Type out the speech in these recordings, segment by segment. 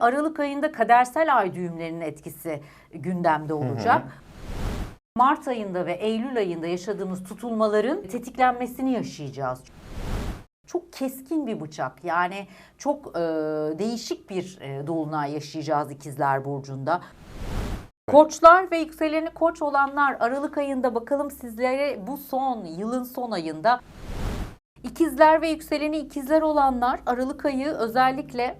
Aralık ayında kadersel ay düğümlerinin etkisi gündemde olacak. Mart ayında ve Eylül ayında yaşadığımız tutulmaların tetiklenmesini yaşayacağız. Çok keskin bir bıçak yani çok e, değişik bir e, dolunay yaşayacağız ikizler burcunda. Koçlar ve yükseleni koç olanlar Aralık ayında bakalım sizlere bu son yılın son ayında ikizler ve yükseleni ikizler olanlar Aralık ayı özellikle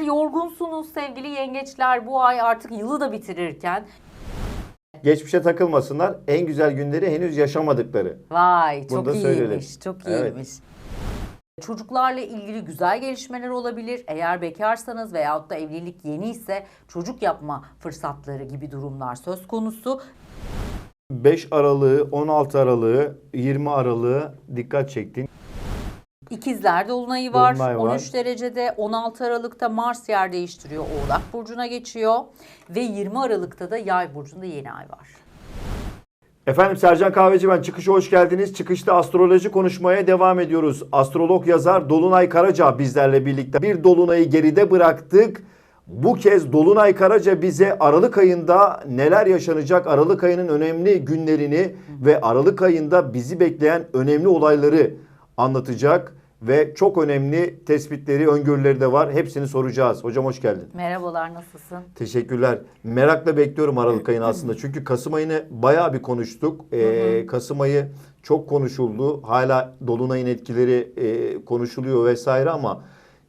yorgunsunuz sevgili yengeçler bu ay artık yılı da bitirirken Geçmişe takılmasınlar. En güzel günleri henüz yaşamadıkları. Vay Bunu çok da iyiymiş. söyleyelim. Çok Evet. iyiymiş. Çocuklarla ilgili güzel gelişmeler olabilir. Eğer bekarsanız veyahut da evlilik yeni ise çocuk yapma fırsatları gibi durumlar söz konusu. 5 Aralık'ı, 16 Aralık'ı, 20 Aralık'ı dikkat çektin. İkizler dolunayı var. Dolunay var. 13 derecede 16 Aralık'ta Mars yer değiştiriyor. Oğlak burcuna geçiyor ve 20 Aralık'ta da Yay burcunda yeni ay var. Efendim Sercan Kahveci ben. Çıkışa hoş geldiniz. Çıkışta astroloji konuşmaya devam ediyoruz. Astrolog yazar Dolunay Karaca bizlerle birlikte. Bir Dolunay'ı geride bıraktık. Bu kez Dolunay Karaca bize Aralık ayında neler yaşanacak, Aralık ayının önemli günlerini ve Aralık ayında bizi bekleyen önemli olayları anlatacak. Ve çok önemli tespitleri, öngörüleri de var. Hepsini soracağız. Hocam hoş geldin. Merhabalar nasılsın? Teşekkürler. Merakla bekliyorum Aralık ayını aslında. Çünkü Kasım ayını bayağı bir konuştuk. Ee, Kasım ayı çok konuşuldu. Hala Dolunay'ın etkileri e, konuşuluyor vesaire ama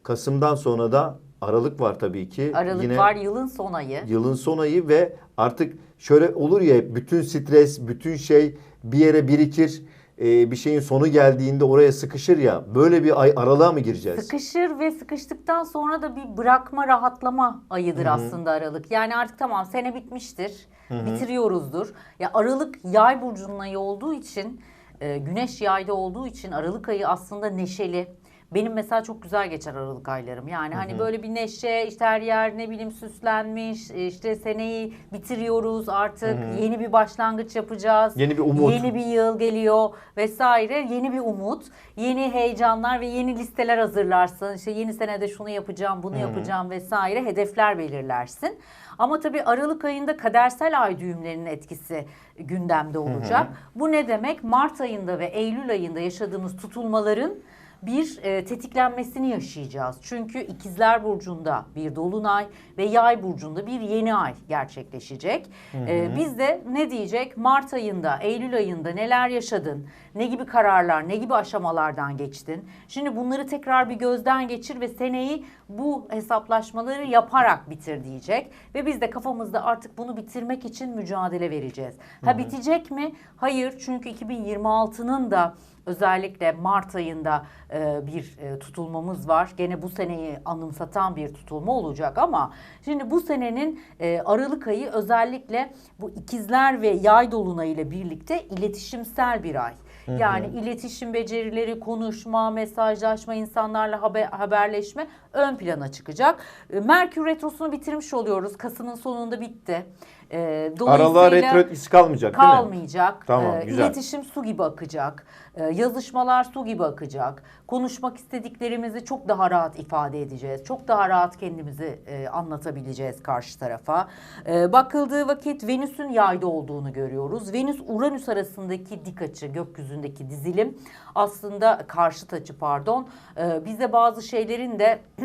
Kasım'dan sonra da Aralık var tabii ki. Aralık Yine var yılın son ayı. yılın son ayı ve artık şöyle olur ya bütün stres, bütün şey bir yere birikir. Ee, bir şeyin sonu geldiğinde oraya sıkışır ya. Böyle bir ay aralığa mı gireceğiz? Sıkışır ve sıkıştıktan sonra da bir bırakma, rahatlama ayıdır aslında Aralık. Yani artık tamam sene bitmiştir, bitiriyoruzdur. Ya Aralık yay burcunun ayı olduğu için, e, güneş yayda olduğu için Aralık ayı aslında neşeli. Benim mesela çok güzel geçer Aralık aylarım. Yani hani böyle bir neşe, işte her yer ne bileyim süslenmiş, e, işte seneyi bitiriyoruz artık. Yeni bir başlangıç yapacağız. Yeni bir umut. Yeni bir yıl geliyor vesaire. Yeni bir umut, yeni heyecanlar ve yeni listeler hazırlarsın. İşte yeni senede şunu yapacağım, bunu yapacağım vesaire hedefler belirlersin. Ama tabii Aralık ayında kadersel ay düğümlerinin etkisi gündemde olacak. Bu ne demek? Mart ayında ve Eylül ayında yaşadığımız tutulmaların bir e, tetiklenmesini yaşayacağız. Çünkü İkizler Burcu'nda bir dolunay ve Yay Burcu'nda bir yeni ay gerçekleşecek. E, biz de ne diyecek? Mart ayında, Eylül ayında neler yaşadın? Ne gibi kararlar, ne gibi aşamalardan geçtin? Şimdi bunları tekrar bir gözden geçir ve seneyi bu hesaplaşmaları yaparak bitir diyecek. Ve biz de kafamızda artık bunu bitirmek için mücadele vereceğiz. Ha bitecek mi? Hayır çünkü 2026'nın da özellikle Mart ayında e, bir e, tutulmamız var. Gene bu seneyi anımsatan bir tutulma olacak ama şimdi bu senenin e, Aralık ayı özellikle bu ikizler ve yay dolunayı ile birlikte iletişimsel bir ay. Yani iletişim becerileri, konuşma, mesajlaşma, insanlarla haber, haberleşme ön plana çıkacak. E, Merkür Retrosu'nu bitirmiş oluyoruz. Kasım'ın sonunda bitti. E, Aralığa retro etkisi kalmayacak değil mi? kalmayacak. Tamam, Ee, güzel. İletişim su gibi akacak. Ee, yazışmalar su gibi akacak. Konuşmak istediklerimizi çok daha rahat ifade edeceğiz. Çok daha rahat kendimizi e, anlatabileceğiz karşı tarafa. Ee, bakıldığı vakit Venüs'ün yayda olduğunu görüyoruz. Venüs-Uranüs arasındaki dik açı, gökyüzündeki dizilim aslında karşıt açı pardon. Ee, bize bazı şeylerin de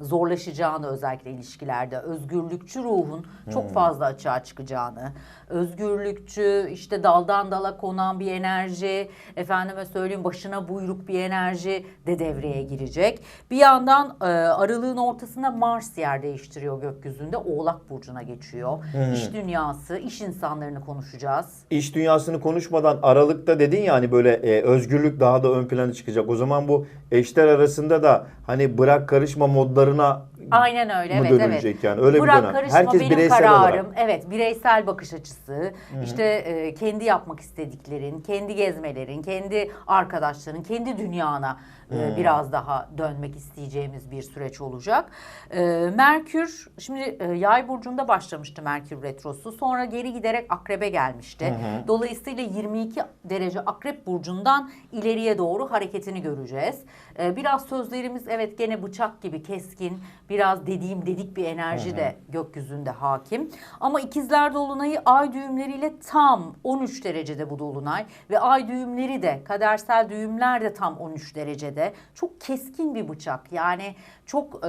zorlaşacağını özellikle ilişkilerde özgürlükçü ruhun çok fazla açığa çıkacağını özgürlükçü işte daldan dala konan bir enerji efendime söyleyeyim başına buyruk bir enerji de devreye girecek. Bir yandan e, aralığın ortasında Mars yer değiştiriyor gökyüzünde Oğlak burcuna geçiyor. İş dünyası, iş insanlarını konuşacağız. İş dünyasını konuşmadan Aralık'ta dedin ya hani böyle e, özgürlük daha da ön plana çıkacak. O zaman bu eşler arasında da hani bırak karışma aralarına Aynen öyle evet dönülecek evet. yani? Öyle bir Bırak dönem. karışma Herkes benim bireysel kararım. olarak. Evet bireysel bakış açısı. İşte e, kendi yapmak istediklerin, kendi gezmelerin, kendi arkadaşların, kendi dünyana e, biraz daha dönmek isteyeceğimiz bir süreç olacak. E, Merkür şimdi e, Yay burcunda başlamıştı Merkür retrosu. Sonra geri giderek Akrep'e gelmişti. Dolayısıyla 22 derece Akrep burcundan ileriye doğru hareketini göreceğiz. E, biraz sözlerimiz evet gene bıçak gibi keskin, biraz dediğim dedik bir enerji de gökyüzünde hakim. Ama ikizler dolunayı ay düğümleriyle tam 13 derecede bu dolunay ve ay düğümleri de kadersel düğümler de tam 13 derecede. Çok keskin bir bıçak. Yani çok e,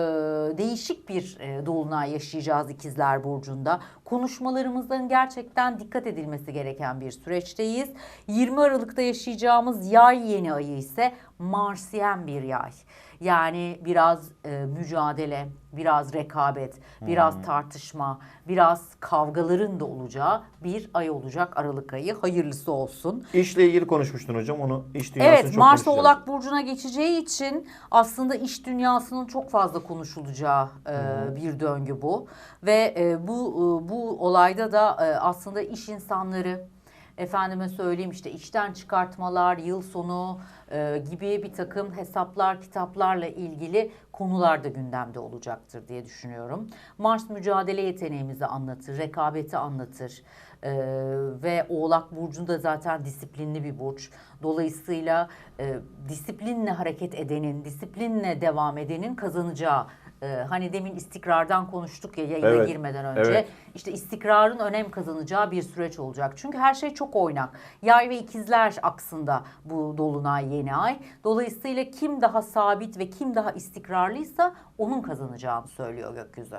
değişik bir e, dolunay yaşayacağız ikizler burcunda. Konuşmalarımızın gerçekten dikkat edilmesi gereken bir süreçteyiz. 20 Aralık'ta yaşayacağımız yay yeni ayı ise Marsiyen bir yay. Yani biraz e, mücadele, biraz rekabet, biraz tartışma, biraz kavgaların da olacağı bir ay olacak Aralık ayı. Hayırlısı olsun. İşle ilgili konuşmuştun hocam. Onu iş dünyasını Evet, çok Mars. Oğlak Burcu'na geçeceği için aslında iş dünyasının çok fazla konuşulacağı e, bir döngü bu. Ve e, bu e, bu olayda da e, aslında iş insanları, efendime söyleyeyim işte işten çıkartmalar, yıl sonu e, gibi bir takım hesaplar, kitaplarla ilgili konular da gündemde olacaktır diye düşünüyorum. Mars mücadele yeteneğimizi anlatır, rekabeti anlatır. Ee, ve Oğlak Burcu da zaten disiplinli bir burç. Dolayısıyla e, disiplinle hareket edenin, disiplinle devam edenin kazanacağı. E, hani demin istikrardan konuştuk ya yayına Evet, girmeden önce. evet. İşte istikrarın önem kazanacağı bir süreç olacak. Çünkü her şey çok oynak. Yay ve ikizler aksında bu dolunay yeni ay. Dolayısıyla kim daha sabit ve kim daha istikrarlıysa onun kazanacağını söylüyor gökyüzü.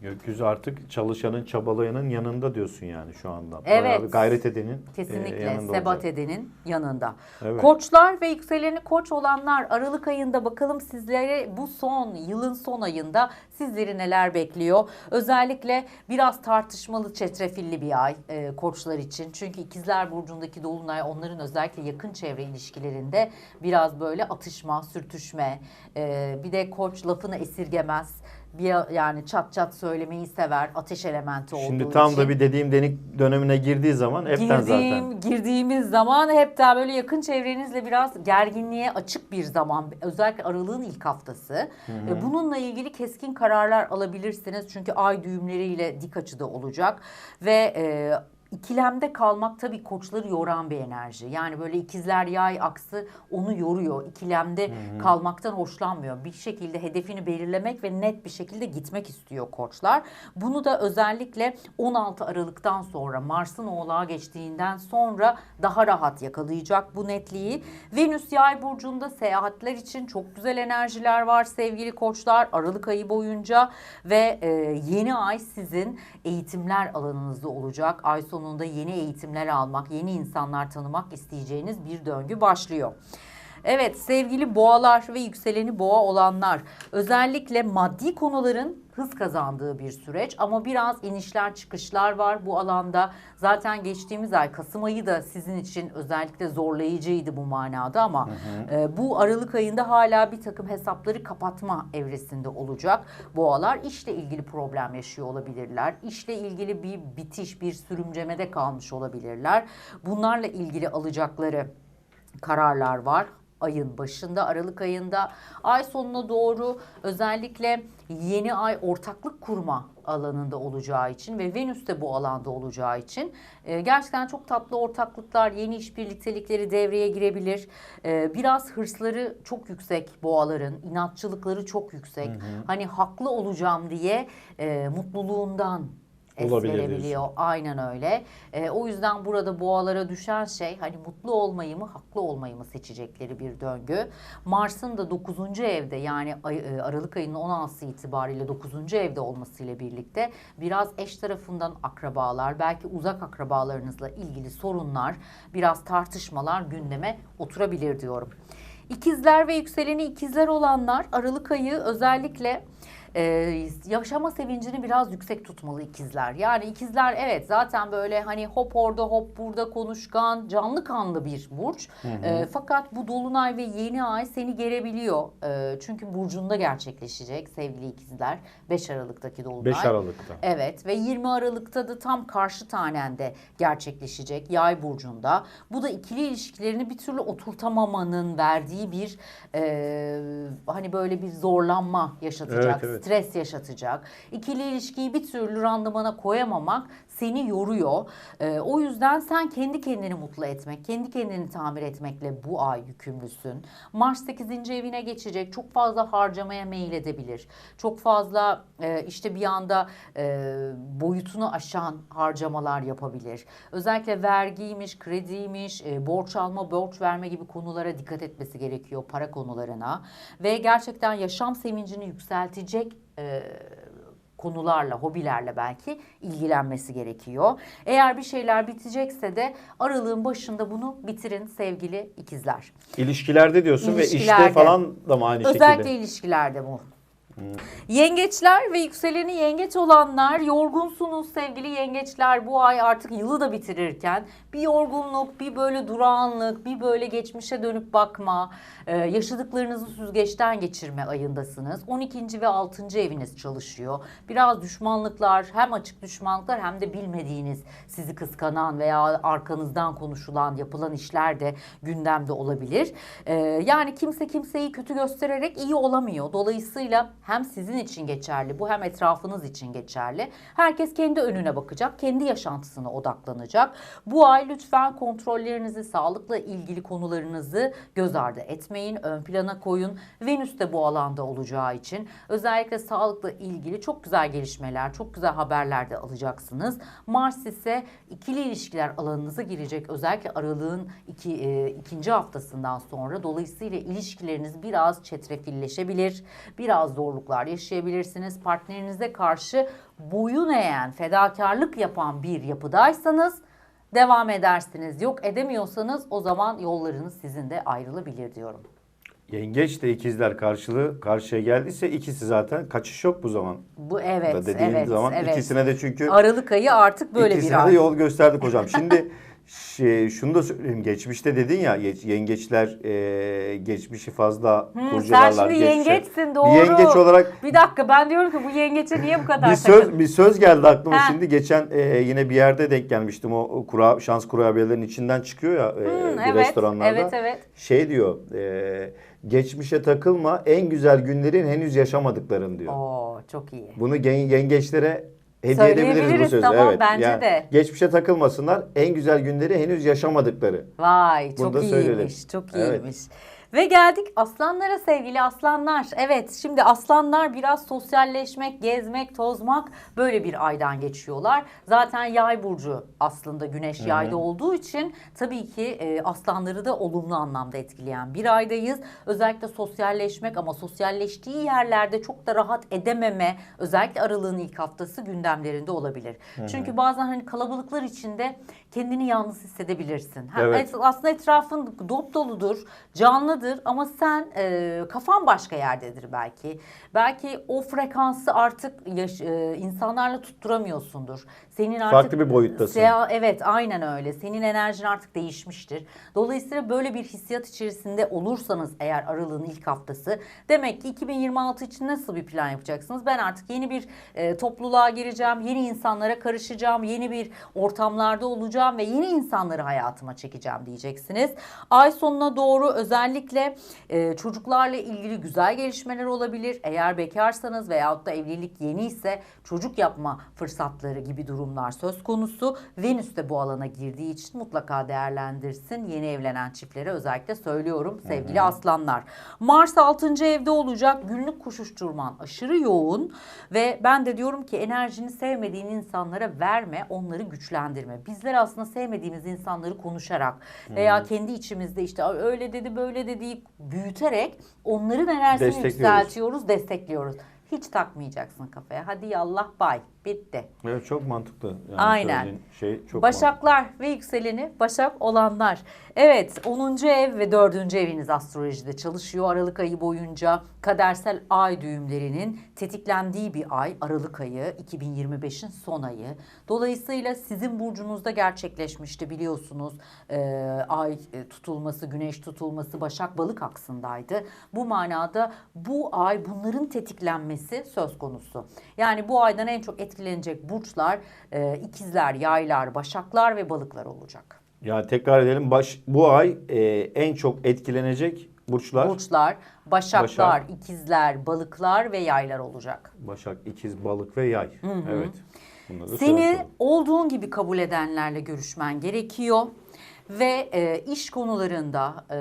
Gökyüzü artık çalışanın, çabalayanın yanında diyorsun yani şu anda. Evet. Bayağı gayret edenin e, Kesinlikle yanında sebat olacak. edenin yanında. Evet. Koçlar ve yükseleni koç olanlar Aralık ayında bakalım sizlere bu son yılın son ayında sizleri neler bekliyor. Özellikle biraz tartışmalı çetrefilli bir ay e, koçlar için. Çünkü ikizler burcundaki dolunay onların özellikle yakın çevre ilişkilerinde biraz böyle atışma, sürtüşme. e, bir de koç lafını esirgemez. Bir yani çat çat söylemeyi sever. Ateş elementi olduğu Şimdi tam için. da bir dediğim denik dönemine girdiği zaman hepten Girdiğim, zaten. girdiğimiz zaman hep daha böyle yakın çevrenizle biraz gerginliğe açık bir zaman. Özellikle aralığın ilk haftası. E, Bununla ilgili keskin kararlar alabilirsiniz. Çünkü ay düğümleriyle dik açıda olacak. Ve e, ikilemde kalmak tabii koçları yoran bir enerji. Yani böyle ikizler yay aksı onu yoruyor. İkilemde kalmaktan hoşlanmıyor. Bir şekilde hedefini belirlemek ve net bir şekilde gitmek istiyor koçlar. Bunu da özellikle 16 Aralık'tan sonra Mars'ın oğlağa geçtiğinden sonra daha rahat yakalayacak bu netliği. Venüs yay burcunda seyahatler için çok güzel enerjiler var sevgili koçlar Aralık ayı boyunca ve e, yeni ay sizin eğitimler alanınızda olacak. Ay sonunda yeni eğitimler almak, yeni insanlar tanımak isteyeceğiniz bir döngü başlıyor. Evet sevgili boğalar ve yükseleni boğa olanlar özellikle maddi konuların hız kazandığı bir süreç ama biraz inişler çıkışlar var bu alanda. Zaten geçtiğimiz ay Kasım ayı da sizin için özellikle zorlayıcıydı bu manada ama e, bu Aralık ayında hala bir takım hesapları kapatma evresinde olacak. Boğalar işle ilgili problem yaşıyor olabilirler. İşle ilgili bir bitiş, bir sürümcemede kalmış olabilirler. Bunlarla ilgili alacakları kararlar var ayın başında Aralık ayında ay sonuna doğru özellikle yeni ay ortaklık kurma alanında olacağı için ve Venüs de bu alanda olacağı için e, gerçekten çok tatlı ortaklıklar, yeni iş birliktelikleri devreye girebilir. E, biraz hırsları çok yüksek boğaların, inatçılıkları çok yüksek. Hani haklı olacağım diye e, mutluluğundan es. Aynen öyle. Ee, o yüzden burada boğalara düşen şey hani mutlu olmayı mı haklı olmayı mı seçecekleri bir döngü. Mars'ın da 9. evde yani ay- e, Aralık ayının 16'sı itibariyle 9. evde olmasıyla birlikte biraz eş tarafından akrabalar belki uzak akrabalarınızla ilgili sorunlar biraz tartışmalar gündeme oturabilir diyorum. İkizler ve yükseleni ikizler olanlar Aralık ayı özellikle e, yaşama sevincini biraz yüksek tutmalı ikizler. Yani ikizler evet zaten böyle hani hop orada hop burada konuşkan, canlı kanlı bir burç. E, fakat bu dolunay ve yeni ay seni gerebiliyor. E, çünkü burcunda gerçekleşecek sevgili ikizler. 5 Aralık'taki dolunay. 5 Aralık'ta. Evet ve 20 Aralık'ta da tam karşı tanende gerçekleşecek yay burcunda. Bu da ikili ilişkilerini bir türlü oturtamamanın verdiği bir e, hani böyle bir zorlanma yaşatacak Evet, evet. Stres yaşatacak. İkili ilişkiyi bir türlü randımana koyamamak seni yoruyor. Ee, o yüzden sen kendi kendini mutlu etmek, kendi kendini tamir etmekle bu ay yükümlüsün. Mars 8. evine geçecek. Çok fazla harcamaya meyil edebilir. Çok fazla e, işte bir anda e, boyutunu aşan harcamalar yapabilir. Özellikle vergiymiş, krediymiş, e, borç alma, borç verme gibi konulara dikkat etmesi gerekiyor para konularına. Ve gerçekten yaşam sevincini yükseltecek e, konularla, hobilerle belki ilgilenmesi gerekiyor. Eğer bir şeyler bitecekse de aralığın başında bunu bitirin sevgili ikizler. İlişkilerde diyorsun ve İlişkilerde. işte falan da mı aynı Özellikle şekilde? ilişkilerde bu. Yengeçler ve yükseleni yengeç olanlar yorgunsunuz sevgili yengeçler bu ay artık yılı da bitirirken bir yorgunluk, bir böyle durağanlık, bir böyle geçmişe dönüp bakma, e, yaşadıklarınızı süzgeçten geçirme ayındasınız. 12. ve 6. eviniz çalışıyor. Biraz düşmanlıklar hem açık düşmanlıklar hem de bilmediğiniz sizi kıskanan veya arkanızdan konuşulan yapılan işler de gündemde olabilir. E, yani kimse kimseyi kötü göstererek iyi olamıyor. Dolayısıyla hem sizin için geçerli bu hem etrafınız için geçerli. Herkes kendi önüne bakacak, kendi yaşantısına odaklanacak. Bu ay lütfen kontrollerinizi, sağlıkla ilgili konularınızı göz ardı etmeyin, ön plana koyun. Venüs de bu alanda olacağı için özellikle sağlıkla ilgili çok güzel gelişmeler, çok güzel haberler de alacaksınız. Mars ise ikili ilişkiler alanınıza girecek. Özellikle aralığın iki, e, ikinci haftasından sonra. Dolayısıyla ilişkileriniz biraz çetrefilleşebilir. Biraz zorluklar yaşayabilirsiniz. Partnerinize karşı boyun eğen, fedakarlık yapan bir yapıdaysanız devam edersiniz. Yok edemiyorsanız o zaman yollarınız sizin de ayrılabilir diyorum. Yengeç de ikizler karşılığı karşıya geldiyse ikisi zaten kaçış yok bu zaman. Bu da evet, dediğin evet, zaman evet. ikisine de çünkü Aralık ayı artık böyle ikisine bir de ay. yol gösterdik hocam. Şimdi şey, şunu da söyleyeyim. Geçmişte dedin ya ye- yengeçler e, geçmişi fazla Hmm, sen kurcalarlar. şimdi geçmişe. yengeçsin doğru. Bir yengeç olarak Bir dakika ben diyorum ki bu yengeçe niye bu kadar bir söz bir söz geldi aklıma Ha. şimdi geçen e, yine bir yerde denk gelmiştim o, kura, şans kurabiyelerin içinden çıkıyor ya e, Hmm, bir evet, restoranlarda. evet, evet. Şey diyor e, geçmişe takılma en güzel günlerin henüz yaşamadıkların diyor. Oo çok iyi. Bunu yengeçlere hediye edebiliriz bu sözü. tamam, evet. bence de. Geçmişe takılmasınlar en güzel günleri henüz yaşamadıkları. Vay Bunu çok da söyleyelim. iyiymiş. Çok Evet. Ve geldik aslanlara sevgili aslanlar. Evet şimdi aslanlar biraz sosyalleşmek, gezmek, tozmak böyle bir aydan geçiyorlar. Zaten yay burcu aslında güneş yayda olduğu için tabii ki e, aslanları da olumlu anlamda etkileyen bir aydayız. Özellikle sosyalleşmek ama sosyalleştiği yerlerde çok da rahat edememe özellikle aralığın ilk haftası gündemlerinde olabilir. Çünkü bazen hani kalabalıklar içinde kendini yalnız hissedebilirsin. Ha, Evet. et- aslında etrafın dop doludur, canlıdır ama sen e, kafan başka yerdedir belki. Belki o frekansı artık yaş- e, insanlarla tutturamıyorsundur. Senin artık Farklı bir boyuttasın. Sea- evet, aynen öyle. Senin enerjin artık değişmiştir. Dolayısıyla böyle bir hissiyat içerisinde olursanız eğer aralığın ilk haftası demek ki 2026 için nasıl bir plan yapacaksınız? Ben artık yeni bir e, topluluğa gireceğim, yeni insanlara karışacağım, yeni bir ortamlarda olacağım ve yeni insanları hayatıma çekeceğim diyeceksiniz. Ay sonuna doğru özellikle e, çocuklarla ilgili güzel gelişmeler olabilir. Eğer bekarsanız veyahut da evlilik yeni ise çocuk yapma fırsatları gibi durumlar söz konusu. Venüs de bu alana girdiği için mutlaka değerlendirsin. Yeni evlenen çiftlere özellikle söylüyorum sevgili aslanlar. Mars 6. evde olacak. Günlük koşuşturman aşırı yoğun ve ben de diyorum ki enerjini sevmediğin insanlara verme, onları güçlendirme. Bizler aslında sevmediğimiz insanları konuşarak veya kendi içimizde işte "Ay öyle dedi böyle dedi büyüterek onların enerjisini Destekliyoruz. yükseltiyoruz, destekliyoruz. Hiç takmayacaksın kafaya. Hadi yallah bay. Bitti. Evet çok mantıklı. Yani Aynen. Şey çok mantıklı. Başaklar ve yükseleni Başak olanlar. Evet 10. ev ve 4. eviniz astrolojide çalışıyor. Aralık ayı boyunca kadersel ay düğümlerinin tetiklendiği bir ay. Aralık ayı 2025'in son ayı. Dolayısıyla sizin burcunuzda gerçekleşmişti biliyorsunuz. Ee, ay e, tutulması, güneş tutulması Başak balık aksındaydı. Bu manada bu ay bunların tetiklenmesi söz konusu. Yani bu aydan en çok etkilenecek burçlar e, ikizler, yaylar, başaklar ve balıklar olacak. Ya tekrar edelim baş, bu ay e, en çok etkilenecek Burçlar. burçlar, başaklar, Başak. ikizler, balıklar ve yaylar olacak. Başak, ikiz, balık ve yay. Evet. Bunları da Seni olduğun gibi kabul edenlerle görüşmen gerekiyor. Ve e, iş konularında e,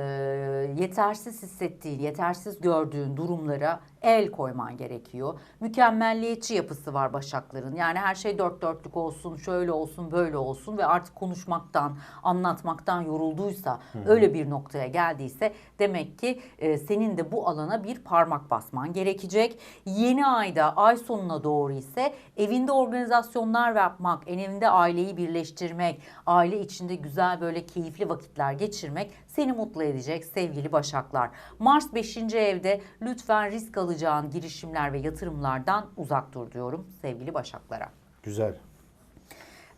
yetersiz hissettiğin, yetersiz gördüğün durumlara el koyman gerekiyor. Mükemmelliyetçi yapısı var Başakların. Yani her şey dört dörtlük olsun, şöyle olsun, böyle olsun ve artık konuşmaktan, anlatmaktan yorulduysa, öyle bir noktaya geldiyse demek ki e, senin de bu alana bir parmak basman gerekecek. Yeni ayda, ay sonuna doğru ise evinde organizasyonlar yapmak, evinde aileyi birleştirmek, aile içinde güzel böyle keyifli vakitler geçirmek seni mutlu edecek sevgili Başaklar. Mars 5. evde lütfen risk alacağın girişimler ve yatırımlardan uzak dur diyorum sevgili Başaklara. Güzel.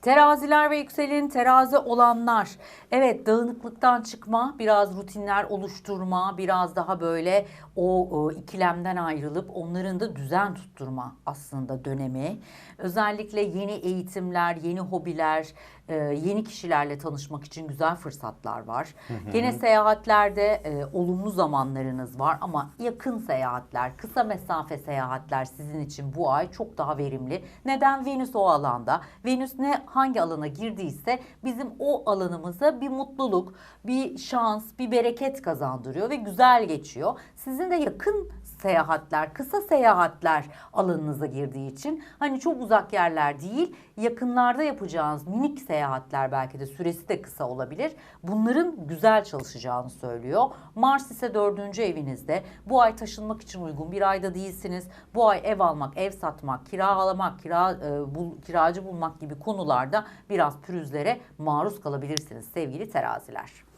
Teraziler ve yükselen terazi olanlar. Evet dağınıklıktan çıkma, biraz rutinler oluşturma, biraz daha böyle o, o ikilemden ayrılıp onların da düzen tutturma aslında dönemi. Özellikle yeni eğitimler, yeni hobiler, e, yeni kişilerle tanışmak için güzel fırsatlar var. Gene seyahatlerde e, olumlu zamanlarınız var ama yakın seyahatler, kısa mesafe seyahatler sizin için bu ay çok daha verimli. Neden? Venüs o alanda. Venüs ne hangi alana girdiyse bizim o alanımıza bir mutluluk, bir şans, bir bereket kazandırıyor ve güzel geçiyor. Sizin de yakın seyahatler, kısa seyahatler alanınıza girdiği için hani çok uzak yerler değil, yakınlarda yapacağınız minik seyahatler belki de süresi de kısa olabilir. Bunların güzel çalışacağını söylüyor. Mars ise dördüncü evinizde. Bu ay taşınmak için uygun bir ayda değilsiniz. Bu ay ev almak, ev satmak, kiralamak, kira, e, bul, kiracı bulmak gibi konularda biraz pürüzlere maruz kalabilirsiniz sevgili teraziler.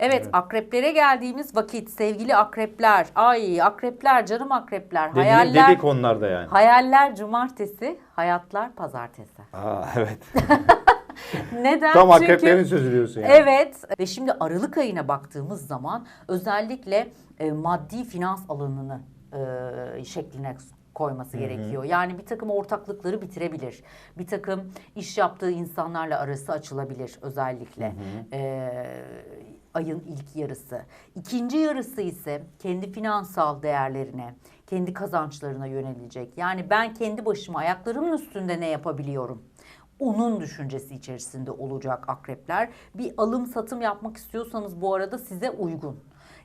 Evet, akreplere geldiğimiz vakit sevgili akrepler. Ay akrepler canım akrepler. Dedi- hayaller Dedik onlarda yani. hayaller cumartesi, hayatlar pazartesi. Aa, evet. Neden? Tam Çünkü akreplerin sözü diyorsun yani. Evet ve şimdi Aralık ayına baktığımız zaman özellikle e, maddi finans alanını e, şekline koyması gerekiyor. Yani bir takım ortaklıkları bitirebilir. Bir takım iş yaptığı insanlarla arası açılabilir özellikle. E, ayın ilk yarısı. İkinci yarısı ise kendi finansal değerlerine, kendi kazançlarına yönelecek. Yani ben kendi başıma ayaklarımın üstünde ne yapabiliyorum? onun düşüncesi içerisinde olacak akrepler. Bir alım satım yapmak istiyorsanız bu arada size uygun.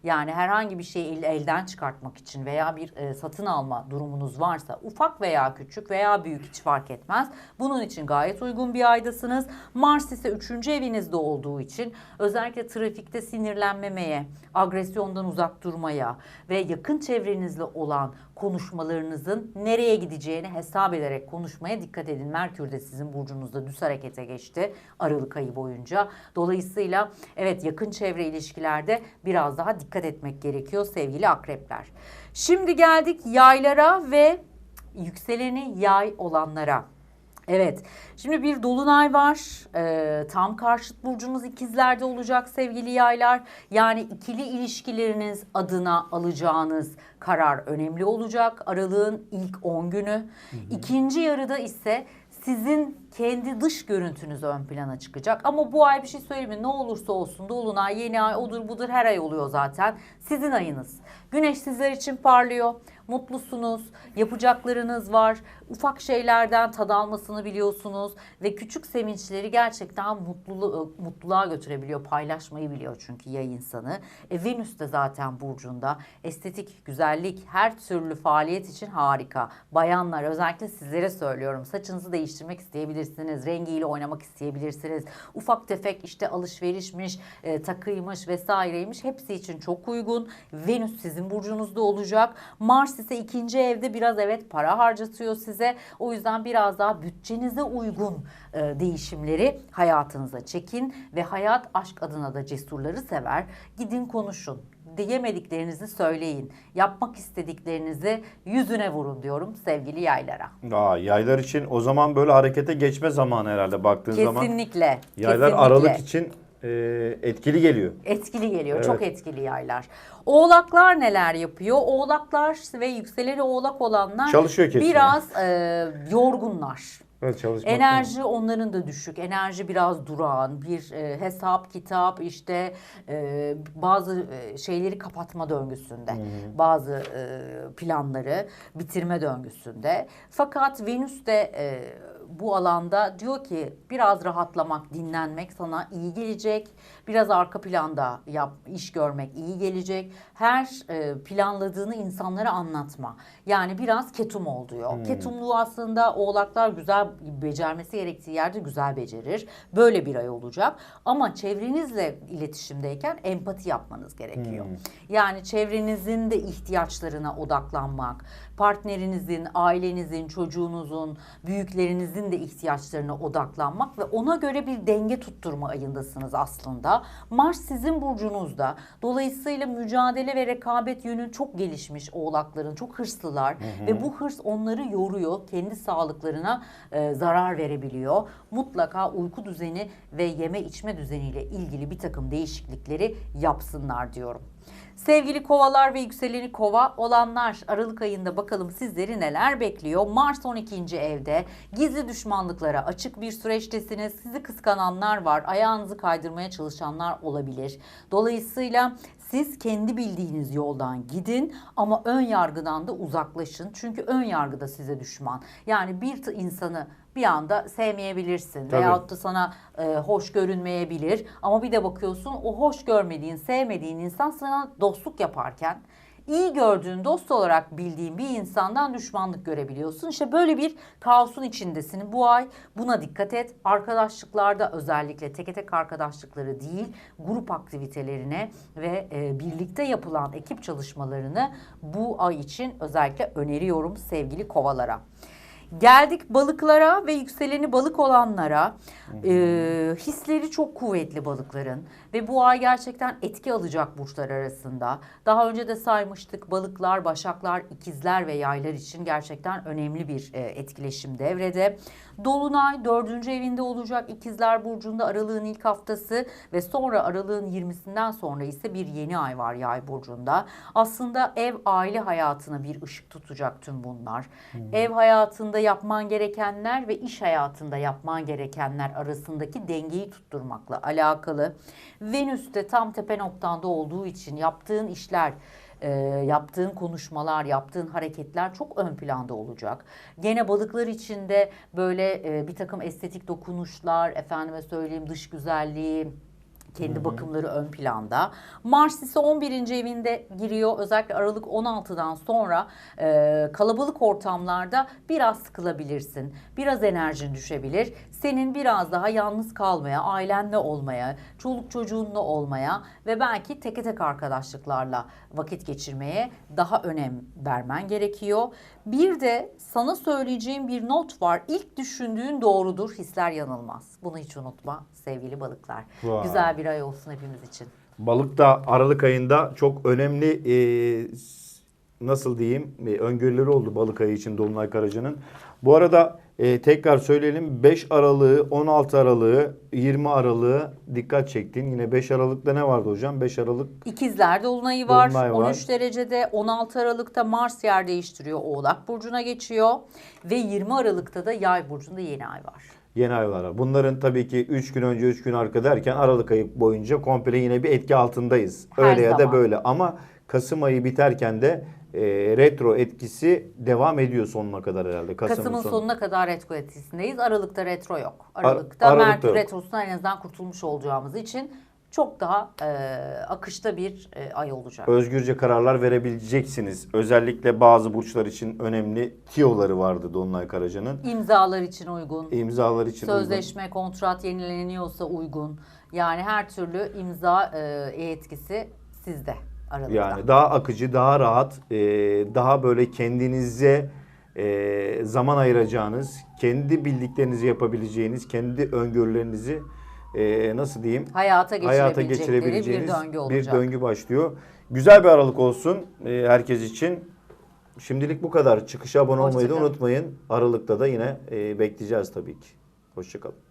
Yani herhangi bir şeyi el- elden çıkartmak için veya bir e, satın alma durumunuz varsa ufak veya küçük veya büyük hiç fark etmez. Bunun için gayet uygun bir aydasınız. Mars ise 3. evinizde olduğu için özellikle trafikte sinirlenmemeye, agresyondan uzak durmaya ve yakın çevrenizle olan konuşmalarınızın nereye gideceğini hesap ederek konuşmaya dikkat edin. Merkür de sizin burcunuzda düz harekete geçti Aralık ayı boyunca. Dolayısıyla evet yakın çevre ilişkilerde biraz daha dikkat etmek gerekiyor sevgili akrepler. Şimdi geldik yaylara ve yükseleni yay olanlara. Evet. Şimdi bir dolunay var. Ee, tam karşıt burcunuz ikizlerde olacak sevgili yaylar. Yani ikili ilişkileriniz adına alacağınız karar önemli olacak. Aralığın ilk 10 günü. İkinci yarıda ise sizin kendi dış görüntünüz ön plana çıkacak. Ama bu ay bir şey söyleyeyim mi? Ne olursa olsun dolunay, yeni ay, odur budur her ay oluyor zaten. Sizin ayınız. Güneş sizler için parlıyor. Mutlusunuz. Yapacaklarınız var. Ufak şeylerden tad almasını biliyorsunuz. Ve küçük sevinçleri gerçekten mutluluğu, mutluluğa götürebiliyor. Paylaşmayı biliyor çünkü yay insanı. E, Venüs de zaten burcunda. Estetik, güzellik, her türlü faaliyet için harika. Bayanlar özellikle sizlere söylüyorum. Saçınızı değiştirmek isteyebilirsiniz. Rengiyle oynamak isteyebilirsiniz. Ufak tefek işte alışverişmiş, e, takıymış vesaireymiş. Hepsi için çok uygun. Venüs sizin burcunuzda olacak. Mars ise ikinci evde biraz evet para harcatıyor size. O yüzden biraz daha bütçenize uygun e, değişimleri hayatınıza çekin ve hayat aşk adına da cesurları sever. Gidin konuşun diyemediklerinizi söyleyin. Yapmak istediklerinizi yüzüne vurun diyorum sevgili yaylara. Aa, yaylar için o zaman böyle harekete geçme zamanı herhalde baktığın zaman. Kesinlikle. Yaylar kesinlikle. Aralık için e, etkili geliyor. Etkili geliyor. Evet. Çok etkili yaylar. Oğlaklar neler yapıyor? Oğlaklar ve yükseleni oğlak olanlar Çalışıyor kesin. biraz e, yorgunlar. Evet, çalışmak Enerji onların da düşük. Enerji biraz durağan. Bir e, hesap, kitap, işte e, bazı e, şeyleri kapatma döngüsünde. Bazı e, planları bitirme döngüsünde. Fakat Venüs de e, bu alanda diyor ki biraz rahatlamak, dinlenmek sana iyi gelecek. Biraz arka planda yap, iş görmek iyi gelecek. Her e, planladığını insanlara anlatma. Yani biraz ketum ol diyor. Ketumluğu aslında oğlaklar güzel becermesi gerektiği yerde güzel becerir. Böyle bir ay olacak. Ama çevrenizle iletişimdeyken empati yapmanız gerekiyor. Yani çevrenizin de ihtiyaçlarına odaklanmak, partnerinizin, ailenizin, çocuğunuzun, büyüklerinizin de ihtiyaçlarına odaklanmak ve ona göre bir denge tutturma ayındasınız aslında. Mars sizin burcunuzda. Dolayısıyla mücadele ve rekabet yönü çok gelişmiş oğlakların. Çok hırslılar ve bu hırs onları yoruyor. Kendi sağlıklarına e, zarar verebiliyor. Mutlaka uyku düzeni ve yeme içme düzeniyle ilgili bir takım değişiklikleri yapsınlar diyorum. Sevgili kovalar ve yükseleni kova olanlar Aralık ayında bakalım sizleri neler bekliyor. Mars 12. evde gizli düşmanlıklara açık bir süreçtesiniz. Sizi kıskananlar var. Ayağınızı kaydırmaya çalışanlar olabilir. Dolayısıyla siz kendi bildiğiniz yoldan gidin ama ön yargıdan da uzaklaşın. Çünkü ön yargı da size düşman. Yani bir insanı bir anda sevmeyebilirsin Tabii. veyahut da sana e, hoş görünmeyebilir ama bir de bakıyorsun o hoş görmediğin, sevmediğin insan sana dostluk yaparken iyi gördüğün, dost olarak bildiğin bir insandan düşmanlık görebiliyorsun. İşte böyle bir kaosun içindesin bu ay. Buna dikkat et. Arkadaşlıklarda özellikle teke tek arkadaşlıkları değil, grup aktivitelerine ve e, birlikte yapılan ekip çalışmalarını bu ay için özellikle öneriyorum sevgili kovalara. Geldik balıklara ve yükseleni balık olanlara. Ee, hisleri çok kuvvetli balıkların ve bu ay gerçekten etki alacak burçlar arasında. Daha önce de saymıştık balıklar, başaklar, ikizler ve yaylar için gerçekten önemli bir e, etkileşim devrede. Dolunay dördüncü evinde olacak ikizler burcunda aralığın ilk haftası ve sonra aralığın 20'sinden sonra ise bir yeni ay var yay burcunda. Aslında ev aile hayatına bir ışık tutacak tüm bunlar. Ev hayatında yapman gerekenler ve iş hayatında yapman gerekenler arasındaki dengeyi tutturmakla alakalı. Venüs de tam tepe noktanda olduğu için yaptığın işler e, yaptığın konuşmalar, yaptığın hareketler çok ön planda olacak. Gene balıklar içinde böyle e, bir takım estetik dokunuşlar, efendime söyleyeyim dış güzelliği, kendi bakımları ön planda. Mars ise 11. evinde giriyor. Özellikle Aralık 16'dan sonra e, kalabalık ortamlarda biraz sıkılabilirsin. Biraz enerjin düşebilir. Senin biraz daha yalnız kalmaya, ailenle olmaya, çoluk çocuğunla olmaya ve belki teke tek arkadaşlıklarla vakit geçirmeye daha önem vermen gerekiyor. Bir de sana söyleyeceğim bir not var. İlk düşündüğün doğrudur, hisler yanılmaz. Bunu hiç unutma sevgili balıklar. Vay. Güzel bir ay olsun hepimiz için. Balık da Aralık ayında çok önemli e, nasıl diyeyim e, öngörüleri oldu balık ayı için Dolunay Karaca'nın. Bu arada e, tekrar söyleyelim 5 Aralık'ı 16 Aralık'ı 20 Aralık'ı dikkat çektin. Yine 5 Aralık'ta ne vardı hocam? 5 Aralık İkizler Dolunay'ı var. Dolunay var. 13 derecede 16 Aralık'ta Mars yer değiştiriyor. Oğlak Burcu'na geçiyor. Ve 20 Aralık'ta da Yay Burcu'nda yeni ay var. yeni aylar var. Bunların tabii ki 3 gün önce 3 gün arka derken Aralık ayı boyunca komple yine bir etki altındayız. Her Öyle ya da zaman. böyle ama Kasım ayı biterken de e, retro etkisi devam ediyor sonuna kadar herhalde. Kasım'ın Kasım'ın sonu. sonuna kadar retro etkisindeyiz. Aralık'ta retro yok. Aralık'ta Aralık'ta Merkür yok. retrosundan en azından kurtulmuş olacağımız için çok daha e, akışta bir e, ay olacak. özgürce kararlar verebileceksiniz. Özellikle bazı burçlar için önemli tiyoları vardı Dolunay Karaca'nın. İmzalar için uygun. İmzalar için uygun. Sözleşme, kontrat yenileniyorsa uygun. Yani her türlü imza e, etkisi sizde Aralık'ta. Yani daha akıcı, daha rahat, e, daha böyle kendinize e, zaman ayıracağınız, kendi bildiklerinizi yapabileceğiniz, kendi öngörülerinizi e, nasıl diyeyim? hayata hayata geçirebilecekleri bir geçirebileceğiniz döngü bir döngü başlıyor. Güzel bir aralık olsun e, herkes için. Şimdilik bu kadar. Çıkışa abone olmayı da unutmayın. Aralıkta da yine e, bekleyeceğiz tabii ki. Hoşçakalın.